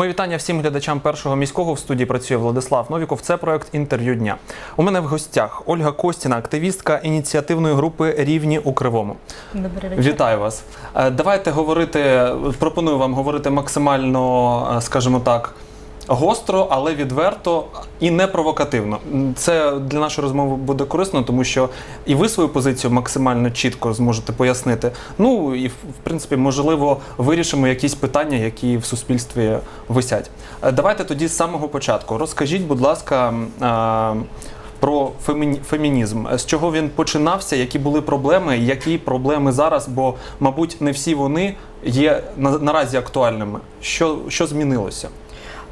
Мої вітання всім глядачам першого міського в студії працює Владислав Новіков. Це проект інтерв'ю дня. У мене в гостях Ольга Костіна, активістка ініціативної групи Рівні у Кривому. Добрий вечір. Вітаю вас. Е, Давайте говорити. Пропоную вам говорити максимально, е, скажімо так. Гостро, але відверто і не провокативно. Це для нашої розмови буде корисно, тому що і ви свою позицію максимально чітко зможете пояснити. Ну і в принципі, можливо, вирішимо якісь питання, які в суспільстві висять. Е, Давайте тоді з самого початку. Розкажіть, будь ласка. Про феміні- фемінізм, з чого він починався, які були проблеми, які проблеми зараз, бо, мабуть, не всі вони є на- наразі актуальними. Що, що змінилося?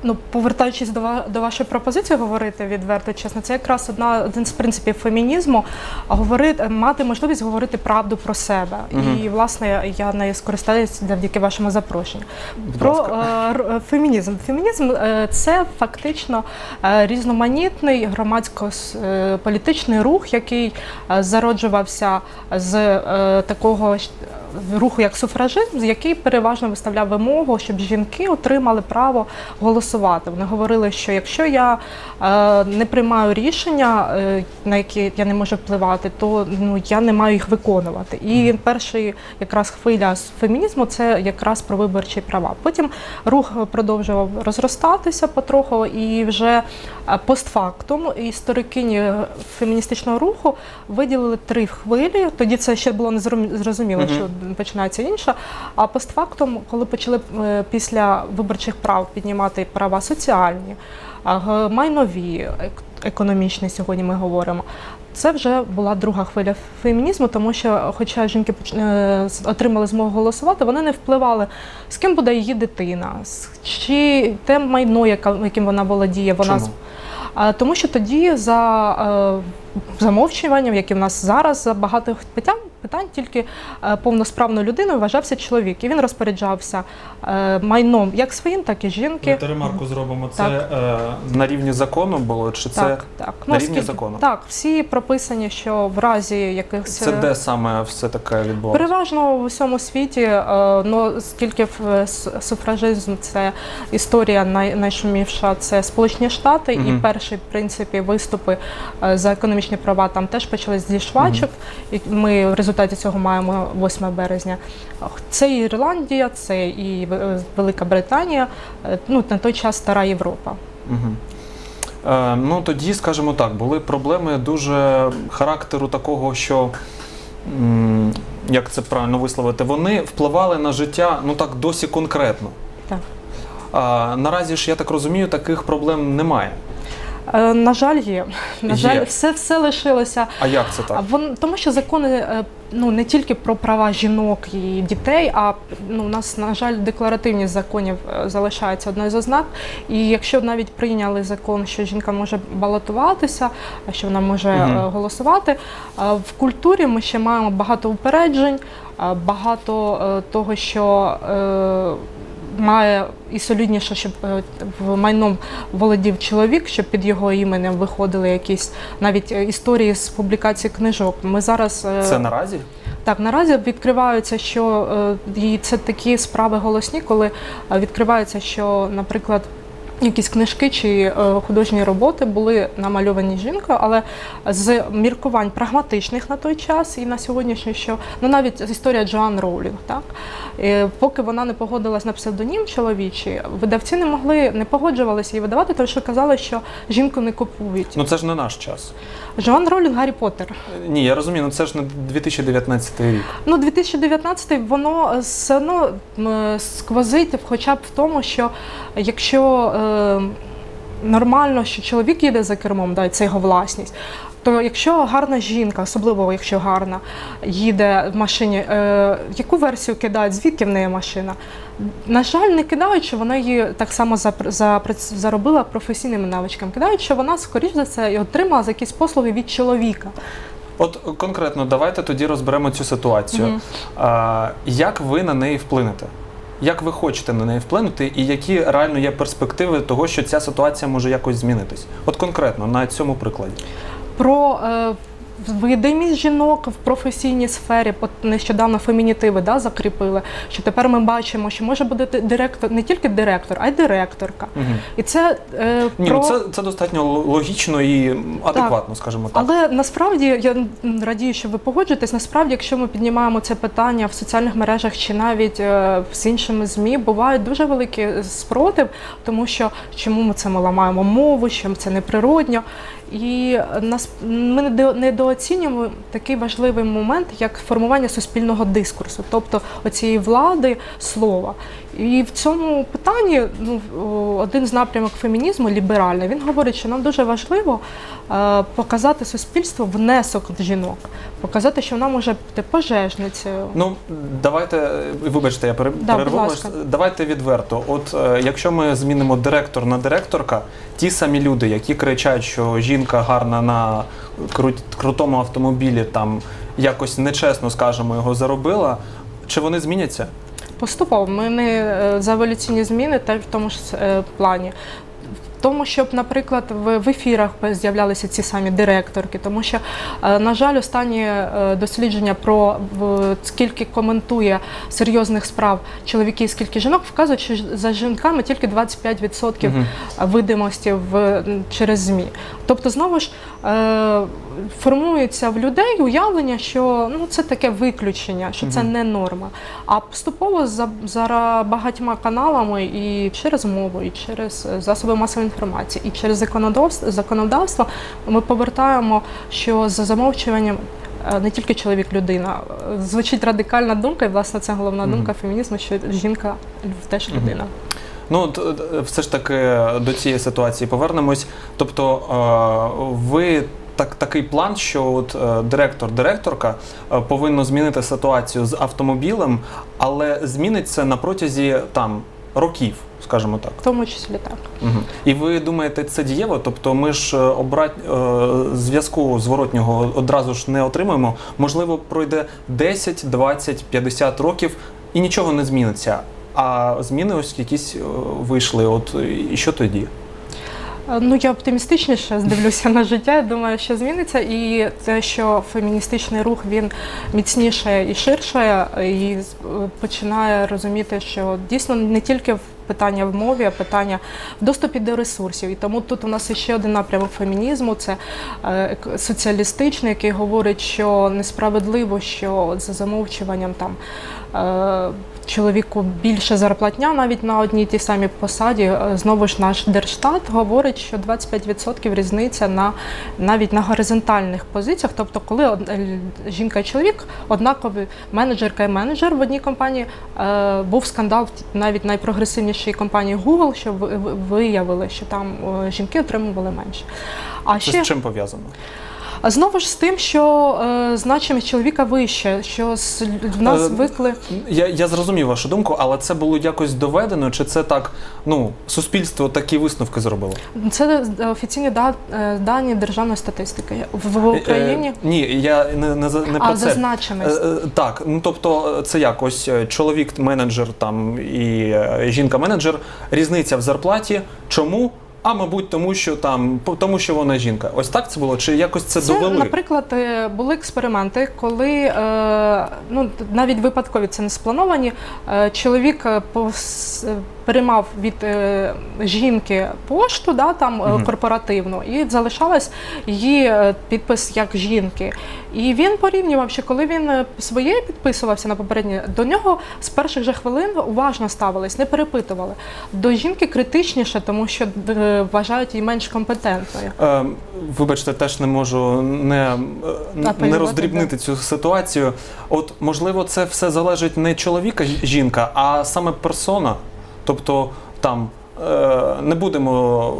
Ну, повертаючись до, до вашої пропозиції, говорити відверто, чесно, це якраз одна один з принципів фемінізму, говорити, мати можливість говорити правду про себе. Мгм. І власне я нею скористаюся завдяки вашому запрошенню. Будь Про е, е, фемінізм. Фемінізм е, це фактично е, різноманітний громадсько-політичний рух, який зароджувався з е, такого руху, як суфражизм, який переважно виставляв вимогу, щоб жінки отримали право голосувати. Вони говорили, що якщо я е, не приймаю рішення, е, на які я не можу впливати, то ну я не маю їх виконувати. І перший якраз хвиля фемінізму це якраз про виборчі права. Потім рух продовжував розростатися потроху, і вже е, постфактум історикині феміністичного руху виділили три хвилі. Тоді це ще було не зрозумі- зрозуміло, Мгм. що починається інша. А постфактум, коли почали е, після виборчих прав піднімати права соціальні, майнові, ек- економічні, сьогодні ми говоримо. Це вже була друга хвиля фемінізму, тому що, хоча жінки е, отримали змогу голосувати, вони не впливали, з ким буде її дитина, чи те майно, яким вона володіє, вона Чому? Тому що тоді за е, замовчуванням, як і в нас зараз, за багато питань, питань тільки е, повносправною людиною вважався чоловік. І він розпоряджався е, майном як своїм, так і жінки. Давайте ремарку зробимо. Це Так. е, на рівні закону було, чи це, Так, так. на рівні оскільки- закону? Так, всі прописані, що в разі якихось це е, де саме все таке відбувалося? Переважно в усьому світі, е, ну оскільки в- суфражизм це історія най, найшумівша, це Сполучені Штати, Мгм. і перші в принципі виступи за економічні права там теж почались зі швачок. І ми в результаті цього маємо 8 березня. Це і Ірландія, це і е, Велика Британія. е, Ну на той час стара Європа. Угу. Е, ну тоді, скажімо так, були проблеми дуже характеру такого, що. Як це правильно висловити? Вони впливали на життя ну так досі конкретно. Так. А, наразі ж я так розумію, таких проблем немає. Е, На жаль, є. На Є. жаль, все, все лишилося. А як це так? Вон тому, що закони е, ну не тільки про права жінок і дітей, а ну у нас на жаль декларативність законів е, залишається одною з ознак. І якщо навіть прийняли закон, що жінка може балотуватися, що вона може е, голосувати, в культурі ми ще маємо багато упереджень, багато того, що Має і солідніше, щоб е, в майном володів чоловік, щоб під його іменем виходили якісь навіть е, історії з публікації книжок. Ми зараз е, Це наразі? так наразі відкриваються, що і це такі справи голосні, коли відкривається, що, наприклад. Якісь книжки чи е, художні роботи були намальовані жінкою, але з міркувань прагматичних на той час і на сьогоднішній, що ну навіть історія Джоан Роулінг, так е, поки вона не погодилась на псевдонім чоловічий, видавці не могли не погоджувалися її видавати, тому що казали, що жінку не купують. Ну це ж не наш час. Джоан Роулінг Гаррі Поттер. Ні, я розумію, ну це ж не 2019 рік. Ну, 2019 воно е, все одно сквозить хоча б в тому, що якщо е, нормально, що чоловік їде за кермом, да, і це його власність. То якщо гарна жінка, особливо якщо гарна, їде в машині, е, яку версію кидають, звідки в неї машина? На жаль, не кидають, що вона її так само заробила професійними навичками. Кидають, що вона, скоріш за це, і отримала за якісь послуги від чоловіка. От конкретно давайте тоді розберемо цю ситуацію. Мгм. А, як ви на неї вплинете? Як ви хочете на неї вплинути, і які реально є перспективи того, що ця ситуація може якось змінитись? От конкретно на цьому прикладі. Про е, видимість жінок в професійній сфері. Нещодавно фемінітиви да, закріпили, що тепер ми бачимо, що може бути директор не тільки директор, а й директорка. Мгм. І це е, Ні, про ну це, це достатньо логічно і адекватно, скажімо так. але насправді я радію, що ви погоджуєтесь. Насправді, якщо ми піднімаємо це питання в соціальних мережах чи навіть е, з іншими змі, буває дуже великий спротив, тому що чому ми це ми ламаємо мову, що це неприродньо. І нас ми недо- недооцінюємо такий важливий момент, як формування суспільного дискурсу, тобто оцієї влади слова. І в цьому питанні ну, один з напрямок фемінізму ліберальний. Він говорить, що нам дуже важливо е, показати суспільству внесок жінок, показати, що вона може бути пожежницею. Ну, давайте, е, вибачте, я пере- Да, перерву ласка. Давайте відверто. От е, якщо ми змінимо директор на директорка, ті самі люди, які кричать, що жінка гарна на кру- крутому автомобілі, там якось нечесно, скажімо, його заробила, чи вони зміняться? Поступово ми не е, за еволюційні зміни теж в тому ж е, плані. Тому, щоб, наприклад, в, ефірах з'являлися ці самі директорки, тому що, е, на жаль, останні дослідження про скільки коментує серйозних справ чоловіків, скільки жінок, вказують, що за жінками тільки 25% Мгм. видимості в, через ЗМІ. Тобто, знову ж формується в людей уявлення, що ну, це таке виключення, що це не норма. А поступово за, за багатьма каналами і через мову, і через е, засоби масової інформації, і через законодавство, законодавство ми повертаємо, що за замовчуванням. е, Не тільки чоловік, людина Е, звучить радикальна думка, і власне це головна Мгм. думка фемінізму, що жінка теж людина. Ну, от, е, все ж таки до цієї ситуації повернемось. Тобто, е, ви так, такий план, що от е, директор, директорка е, повинно змінити ситуацію з автомобілем, але змінить це на протязі там років, скажімо так. В тому числі так. Угу. І ви думаєте, це дієво? Тобто ми ж е, обрать зв'язку зворотнього одразу ж не отримаємо. Можливо, пройде 10, 20, 50 років і нічого не зміниться. А зміни ось якісь вийшли. От і що тоді? Е, Ну, я оптимістичніше здивлюся на життя. Я думаю, що зміниться, і те, що феміністичний рух він міцніше і ширше, і е, починає розуміти, що дійсно не тільки в питання в мові, а питання в доступі до ресурсів. І тому тут у нас ще один напрямок фемінізму це е, соціалістичний, який говорить, що несправедливо, що за замовчуванням там. Чоловіку більше зарплатня навіть на одній тій самій посаді. Е, Знову ж наш Держстат говорить, що 25% різниця на навіть на горизонтальних позиціях. Тобто, коли е, жінка і чоловік однакові менеджерка і менеджер в одній компанії, е, був скандал навіть найпрогресивнішій компанії Google, що ви- ви- виявили, що там жінки отримували менше. А Це ще з чим пов'язано? А знову ж з тим, що е, значимість чоловіка вище, що з, в нас Е, звикли. Я, я зрозумів вашу думку, але це було якось доведено, чи це так, ну, суспільство такі висновки зробило? Це е, офіційні да- е, дані державної статистики в, в Україні. Е, е, ні, я не, не, за- не про а це. Е, значимість. е, Так, ну тобто е, це як ось е, чоловік менеджер там і е, жінка менеджер, різниця в зарплаті. Чому? А мабуть, тому що там по- тому, що вона жінка. Ось так це було? Чи якось це, Це, довели? наприклад, е, були експерименти, коли е, ну навіть випадкові це не сплановані. е, Чоловік е, е, переймав від е, жінки пошту, да, там е, корпоративну, і залишалась її е, підпис як жінки. І він порівнював, що коли він е, своє підписувався на попереднє, до нього з перших же хвилин уважно ставились, не перепитували. До жінки критичніше, тому що е, вважають її менш компетентною. Е, вибачте, теж не можу не, не роздрібнити цю ситуацію. От можливо, це все залежить не чоловіка жінка, а саме персона. Тобто там. е, Не будемо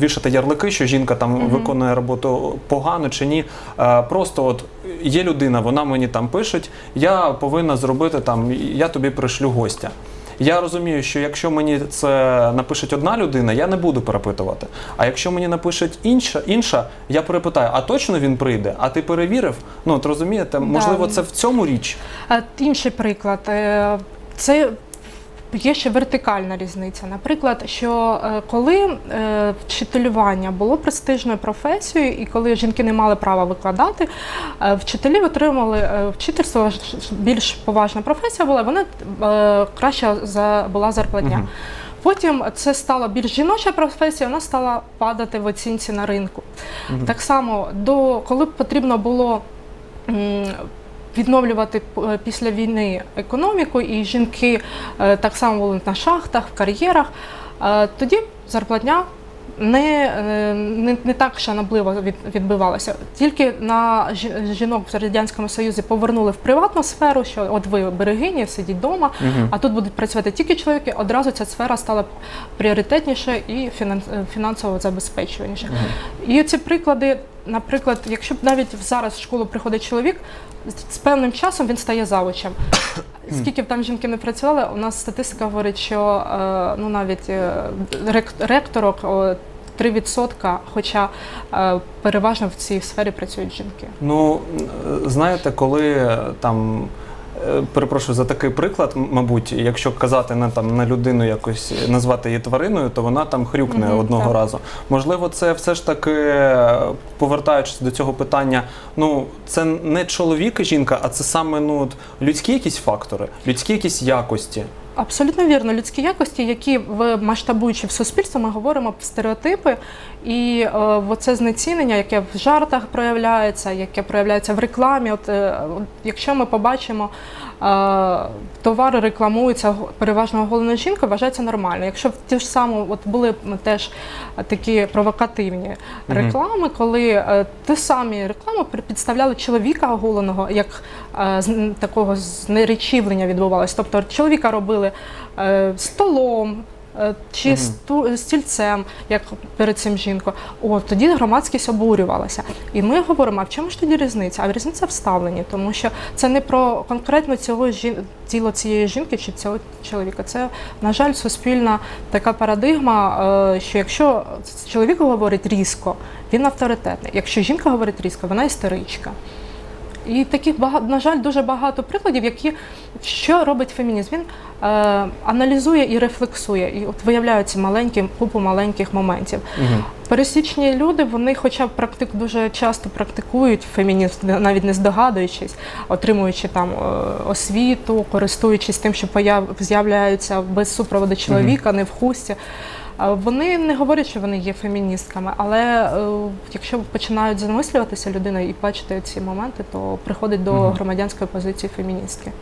вішати ярлики, що жінка там Мгм. виконує роботу погано чи ні. Е, Просто от є людина, вона мені там пише, я повинна зробити там, я тобі пришлю гостя. Я розумію, що якщо мені це напише одна людина, я не буду перепитувати. А якщо мені напише інша, інша, я перепитаю, а точно він прийде? А ти перевірив? Ну от розумієте, можливо, це в цьому річ. А, Інший приклад. Е, Це є ще вертикальна різниця. Наприклад, що е, коли е, вчителювання було престижною професією, і коли жінки не мали права викладати, е, вчителі отримали вчительство більш поважна професія була, вона краща за була зарплатня. Потім це стала більш жіноча професія, вона стала падати в оцінці на ринку. Так само, до коли потрібно було відновлювати е, після війни економіку, і жінки е, так само були на шахтах, в кар'єрах, е, тоді зарплатня. Не, е, не, не так шанобливо від, відбивалася. Тільки на жінок в Радянському Союзі повернули в приватну сферу, що от ви берегині, сидіть вдома, Мгм. а тут будуть працювати тільки чоловіки. Одразу ця сфера стала пріоритетніше і е, фінансово забезпечуваніше. І ці приклади, наприклад, якщо б навіть зараз в школу приходить чоловік, з певним часом він стає завучем. Скільки б там жінки не працювали, у нас статистика говорить, що е, ну навіть е, рек- ректорок 3%, хоча е, переважно в цій сфері працюють жінки. Ну, знаєте, коли там. Е, Перепрошую за такий приклад, мабуть, якщо казати на там на людину якось назвати її твариною, то вона там хрюкне Мгм, одного так. разу. Можливо, це все ж таки, е, повертаючись до цього питання, ну це не чоловік і жінка, а це саме ну людські якісь фактори, людські якісь якості. Абсолютно вірно. Людські якості, які в масштабуючи в суспільство, ми говоримо в стереотипи, і е, оце знецінення, яке в жартах проявляється, яке проявляється в рекламі. От, е, якщо ми побачимо, е, товари рекламуються переважно оголеною жінкою, вважається нормально. Якщо в ті ж самі, от були теж такі провокативні реклами, коли е, ті самі реклами підставляли чоловіка оголеного, як е, з- такого знеречівлення відбувалось. Тобто чоловіка робили столом. Е, Чи сту- стільцем, як перед цим жінку, о тоді громадськість обурювалася. І ми говоримо: а в чому ж тоді різниця? А різниця в ставленні, тому що це не про конкретно цього жін... тіло цієї жінки чи цього чоловіка. Це, на жаль, суспільна така парадигма, е, що якщо чоловік говорить різко, він авторитетний. Якщо жінка говорить різко, вона істеричка. І таких багато, на жаль, дуже багато прикладів, які що робить фемінізм. Він е, аналізує і рефлексує, і от виявляються маленькі купу маленьких моментів. Угу. Пересічні люди, вони, хоча б практик дуже часто практикують фемінізм, навіть не здогадуючись, отримуючи там е, освіту, користуючись тим, що з'являються без супроводу чоловіка, не в хусті. Вони не говорять, що вони є феміністками, але е, якщо починають замислюватися людина і бачити ці моменти, то приходить до громадянської позиції феміністки.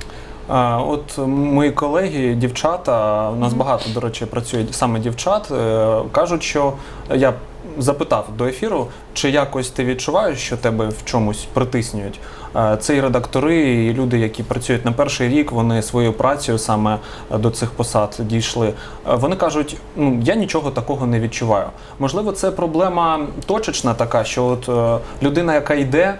От мої колеги, дівчата, у нас багато, до речі, працюють саме дівчат, е, кажуть, що я запитав до ефіру, чи якось ти відчуваєш, що тебе в чомусь притиснюють. Е, Це і редактори, і люди, які працюють на перший рік, вони своєю працею саме е, до цих посад дійшли. Вони кажуть, ну я нічого такого не відчуваю. Можливо, це проблема точечна така, що от людина, яка йде,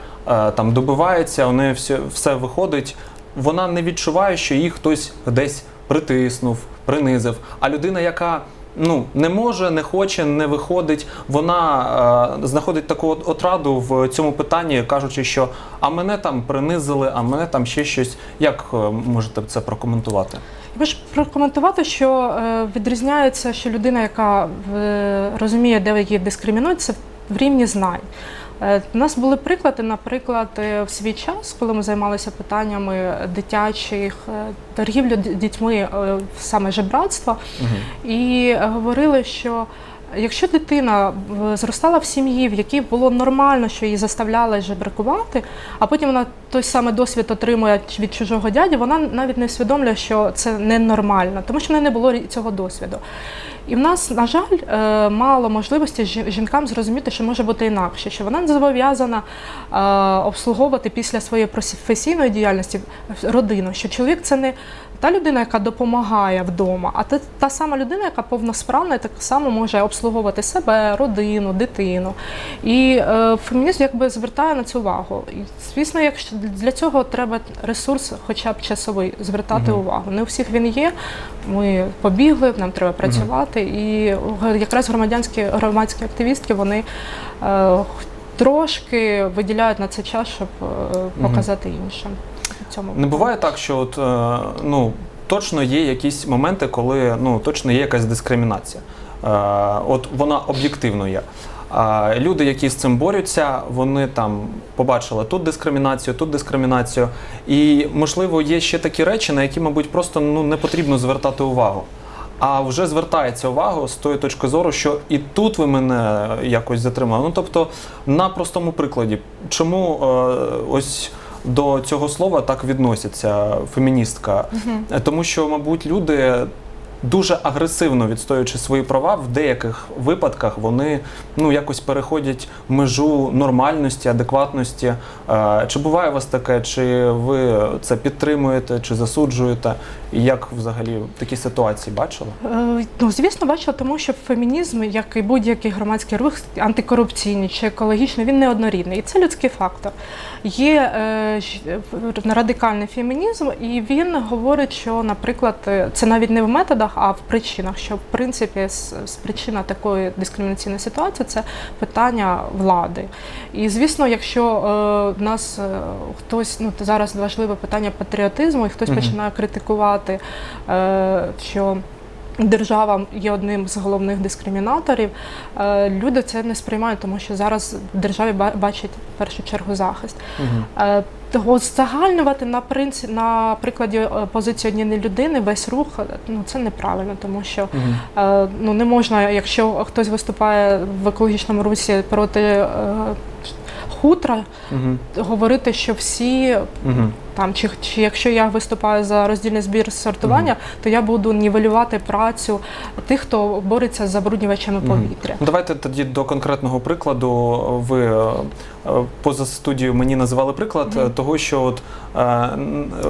там добивається, у неї все, все виходить вона не відчуває, що її хтось десь притиснув, принизив. А людина, яка ну не може, не хоче, не виходить, вона е, знаходить таку от- отраду в цьому питанні, кажучи, що а мене там принизили, а мене там ще щось. Як е, можете це прокоментувати? Ви ж прокоментувати, що е, відрізняється, що людина, яка е, розуміє, де її дискримінують, це в рівні знань. Е, У нас були приклади, наприклад, е, в свій час, коли ми займалися питаннями дитячих е, торгівлі дітьми, саме жебратства, і е, говорили, що якщо дитина зростала в сім'ї, в якій було нормально, що її заставляли жебракувати, а потім вона той самий досвід отримує від чужого дяді, вона навіть не усвідомлює, що це ненормально, тому що в неї не було цього досвіду. І в нас, на жаль, е, мало можливості жінкам зрозуміти, що може бути інакше, що вона не зобов'язана е, обслуговувати після своєї професійної діяльності родину, що чоловік це не та людина, яка допомагає вдома, а та, та сама людина, яка повносправна так само може обслуговувати себе, родину, дитину. І е, фемінізм якби звертає на цю увагу. І, звісно, якщо для цього треба ресурс, хоча б часовий, звертати Мгм. увагу. Не у всіх він є. Ми побігли, нам треба працювати. І якраз громадянські громадські активістки вони е, трошки виділяють на це час, щоб е, показати іншим. Цьому Не буває так, що от е, ну. точно є якісь моменти, коли ну, точно є якась дискримінація. Е, от вона об'єктивно є. А люди, які з цим борються, вони там побачили тут дискримінацію, тут дискримінацію. І можливо є ще такі речі, на які, мабуть, просто ну не потрібно звертати увагу. А вже звертається увагу з тої точки зору, що і тут ви мене якось затримали. Ну тобто, на простому прикладі, чому е, ось до цього слова так відносяться феміністка? Тому що, мабуть, люди. Дуже агресивно відстоюючи свої права, в деяких випадках вони ну якось переходять межу нормальності, адекватності. Е, Чи буває у вас таке? Чи ви це підтримуєте, чи засуджуєте? І як взагалі такі ситуації бачили? Е, Ну, звісно, бачила, тому що фемінізм, як і будь-який громадський рух, антикорупційний чи екологічний, він не однорідний. І це людський фактор. Є е, е, радикальний фемінізм, і він говорить, що, наприклад, е, це навіть не в методах, а в причинах. Що в принципі причина такої дискримінаційної ситуації це питання влади. І звісно, якщо е, в нас е, хтось ну зараз важливе питання патріотизму, і хтось Мгм. починає критикувати, е, що держава є одним з головних дискримінаторів. Е, Люди це не сприймають, тому що зараз в державі ба- бачать в першу чергу захист. Угу. Е, Того загальнювати на принцип на прикладі позиції однієї людини весь рух ну це неправильно, тому що Угу. ну не можна, якщо хтось виступає в екологічному русі проти хутра, Угу. говорити, що всі Угу. там, чи, чи якщо я виступаю за роздільний збір сортування, то я буду нівелювати працю тих, хто бореться з забруднювачами Мгм. повітря. Ну, Давайте тоді до конкретного прикладу. Ви е, поза студією мені називали приклад Мгм. того, що от е,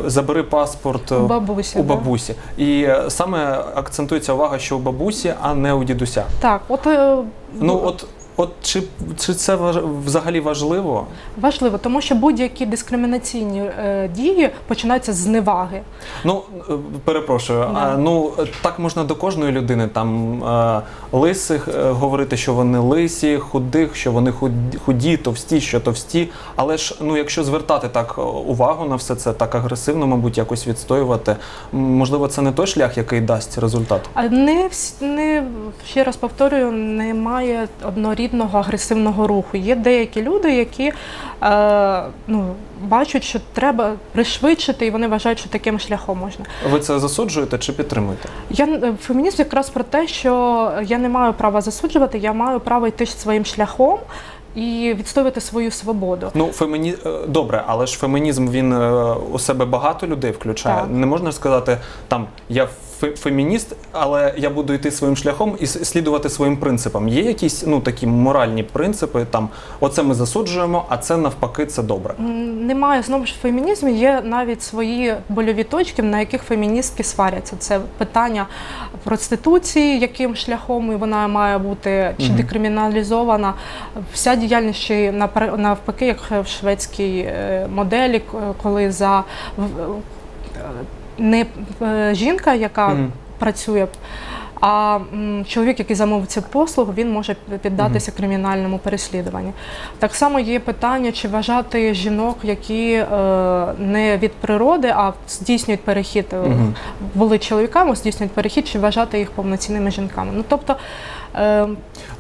забери паспорт У бабусі. у да. І саме акцентується увага, що у бабусі, а не у дідуся. Так, от Ну от, от чи, чи це взагалі важливо? важливо, тому що будь-які дискримінаційні е, дії починаються з зневаги. Ну е, перепрошую, Да. а, ну так можна до кожної людини там е, лисих е, говорити, що вони лисі, худих, що вони худі, худі, товсті, що товсті. Але ж ну, якщо звертати так е, увагу на все це, так агресивно, мабуть, якось відстоювати, можливо, це не той шлях, який дасть результат. А не всі не ще раз повторюю, немає однорідного агресивного руху. Є деякі люди, які е, ну, бачать, що треба пришвидшити, і вони вважають, що таким шляхом можна. Ви це засуджуєте чи підтримуєте? Я е, фемінізм якраз про те, що я не маю права засуджувати, я маю право йти своїм шляхом і відстоювати свою свободу. Ну, феміні... е, добре, але ж фемінізм він е, у себе багато людей включає. Так. Не можна сказати, там я фемініст, але я буду йти своїм шляхом і слідувати своїм принципам. Є якісь ну такі моральні принципи, там оце ми засуджуємо, а це навпаки, це добре. Немає знову ж в фемінізмі, є навіть свої больові точки, на яких феміністки сваряться. Це питання проституції, яким шляхом вона має бути чи декриміналізована. Вся діяльність ще навпаки, як в шведській е, моделі, коли за не е, жінка, яка Мгм. працює. А чоловік, який замовив цю послугу, він може піддатися кримінальному переслідуванню. Так само є питання, чи вважати жінок, які е, не від природи, а здійснюють перехід, е, Мгм. були чоловіками, здійснюють перехід, чи вважати їх повноцінними жінками. Ну тобто е,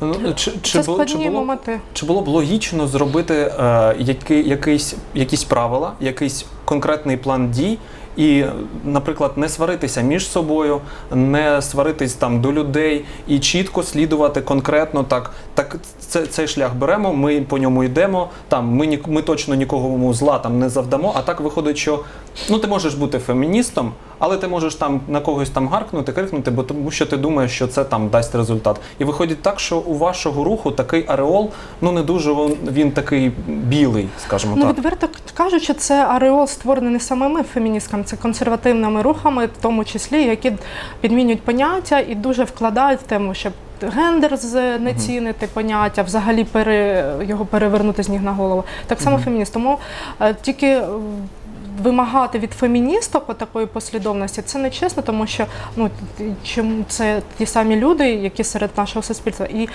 Ну, чи, чи, це було, чи, складні було, моменти. чи було б логічно зробити е, який, якийсь, якісь правила, якийсь конкретний план дій? І, наприклад, не сваритися між собою, не сваритись там до людей і чітко слідувати конкретно так. Так, це, цей шлях беремо, ми по ньому йдемо. Там ми ні, ми точно нікому зла там не завдамо. А так виходить, що ну ти можеш бути феміністом, але ти можеш там на когось там гаркнути, крикнути, бо тому що ти думаєш, що це там дасть результат. І виходить так, що у вашого руху такий ареол, ну не дуже він, він такий білий, скажімо Ну, так. відверто кажучи, це ареол створений не самими феміністками, це консервативними рухами, в тому числі, які підмінюють поняття і дуже вкладають в тему, щоб гендер знецінити поняття, взагалі пере, його перевернути з ніг на голову. Так само Мгм. фемініст. Тому е, тільки е, вимагати від феміністок такої послідовності це не чесно, тому що ну чому це ті самі люди, які серед нашого суспільства. І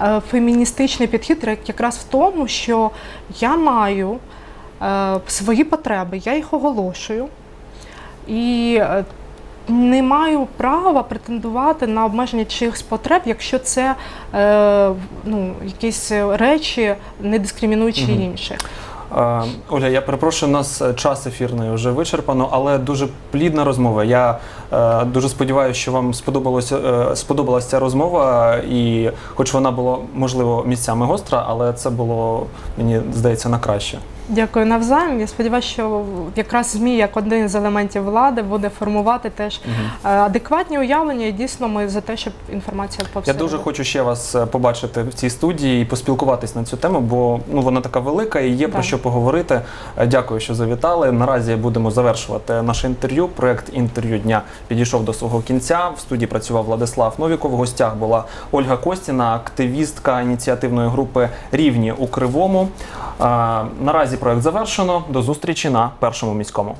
е, феміністичний підхід якраз в тому, що я маю е, свої потреби, я їх оголошую. І е, не маю права претендувати на обмеження чиїхось потреб, якщо це е, ну, якісь речі, не дискримінуючи Мгм. інших. Е, Оля, я перепрошую, у нас е, час ефірний вже вичерпано, але дуже плідна розмова. Я е, дуже сподіваюся, що вам сподобалося сподобалася ця розмова, і хоч вона була можливо місцями гостра, але це було мені здається на краще. Дякую навзаєм. Я сподіваюся, що якраз ЗМІ, як один з елементів влади, буде формувати теж е, адекватні уявлення. І дійсно ми за те, щоб інформація Я дуже хочу ще вас е, побачити в цій студії і поспілкуватись на цю тему, бо ну вона така велика і є про що поговорити. Е, Дякую, що завітали. Наразі будемо завершувати наше інтерв'ю. Проект інтерв'ю дня підійшов до свого кінця. В студії працював Владислав Новіков. В гостях була Ольга Костіна, активістка ініціативної групи Рівні у Кривому. Наразі проект завершено. До зустрічі на першому міському.